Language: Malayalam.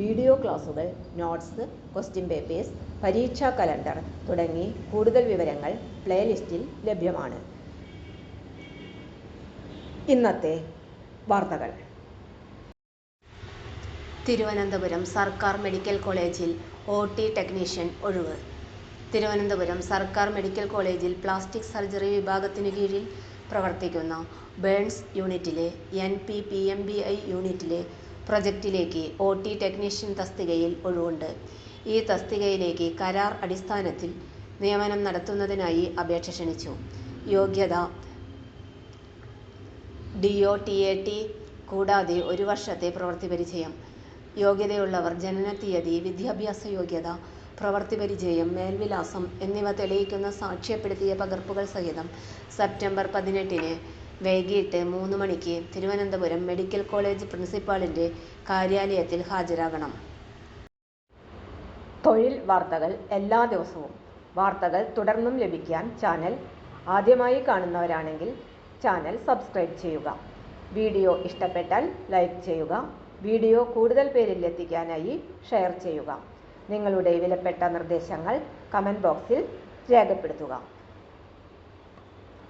വീഡിയോ ക്ലാസുകൾ നോട്ട്സ് ക്വസ്റ്റ്യൻ പേപ്പേഴ്സ് പരീക്ഷാ കലണ്ടർ തുടങ്ങി കൂടുതൽ വിവരങ്ങൾ പ്ലേലിസ്റ്റിൽ ലഭ്യമാണ്. ഇന്നത്തെ വാർത്തകൾ. തിരുവനന്തപുരം സർക്കാർ മെഡിക്കൽ കോളേജിൽ ഒ ടി ടെക്നീഷ്യൻ ഒഴിവ്. തിരുവനന്തപുരം സർക്കാർ മെഡിക്കൽ കോളേജിൽ പ്ലാസ്റ്റിക് സർജറി വിഭാഗത്തിനു കീഴിൽ പ്രവർത്തിക്കുന്ന ബേൺസ് യൂണിറ്റിലെ N P P M B I യൂണിറ്റിലെ പ്രൊജക്റ്റിലേക്ക് ഒ ടി ടെക്നീഷ്യൻ തസ്തികയിൽ ഒഴിവുണ്ട്. ഈ തസ്തികയിലേക്ക് കരാർ അടിസ്ഥാനത്തിൽ നിയമനം നടത്തുന്നതിനായി അപേക്ഷ ക്ഷണിച്ചു. യോഗ്യത D O T A T കൂടാതെ ഒരു വർഷത്തെ പ്രവൃത്തി പരിചയം. യോഗ്യതയുള്ളവർ ജനനത്തീയതി വിദ്യാഭ്യാസ യോഗ്യത പ്രവൃത്തി പരിചയം മേൽവിലാസം എന്നിവ തെളിയിക്കുന്ന സാക്ഷ്യപ്പെടുത്തിയ പകർപ്പുകൾ സഹിതം സെപ്റ്റംബർ പതിനെട്ടിന് വൈകിട്ട് മൂന്ന് മണിക്ക് തിരുവനന്തപുരം മെഡിക്കൽ കോളേജ് പ്രിൻസിപ്പാളിന്റെ കാര്യാലയത്തിൽ ഹാജരാകണം. തൊഴിൽ വാർത്തകൾ എല്ലാ ദിവസവും. വാർത്തകൾ തുടർന്നും ലഭിക്കാൻ ചാനൽ ആദ്യമായി കാണുന്നവരാണെങ്കിൽ ചാനൽ സബ്സ്ക്രൈബ് ചെയ്യുക. വീഡിയോ ഇഷ്ടപ്പെട്ടാൽ ലൈക്ക് ചെയ്യുക. വീഡിയോ കൂടുതൽ പേരിൽ എത്തിക്കാനായി ഷെയർ ചെയ്യുക. നിങ്ങളുടെ വിലപ്പെട്ട നിർദ്ദേശങ്ങൾ കമന്റ് ബോക്സിൽ രേഖപ്പെടുത്തുക.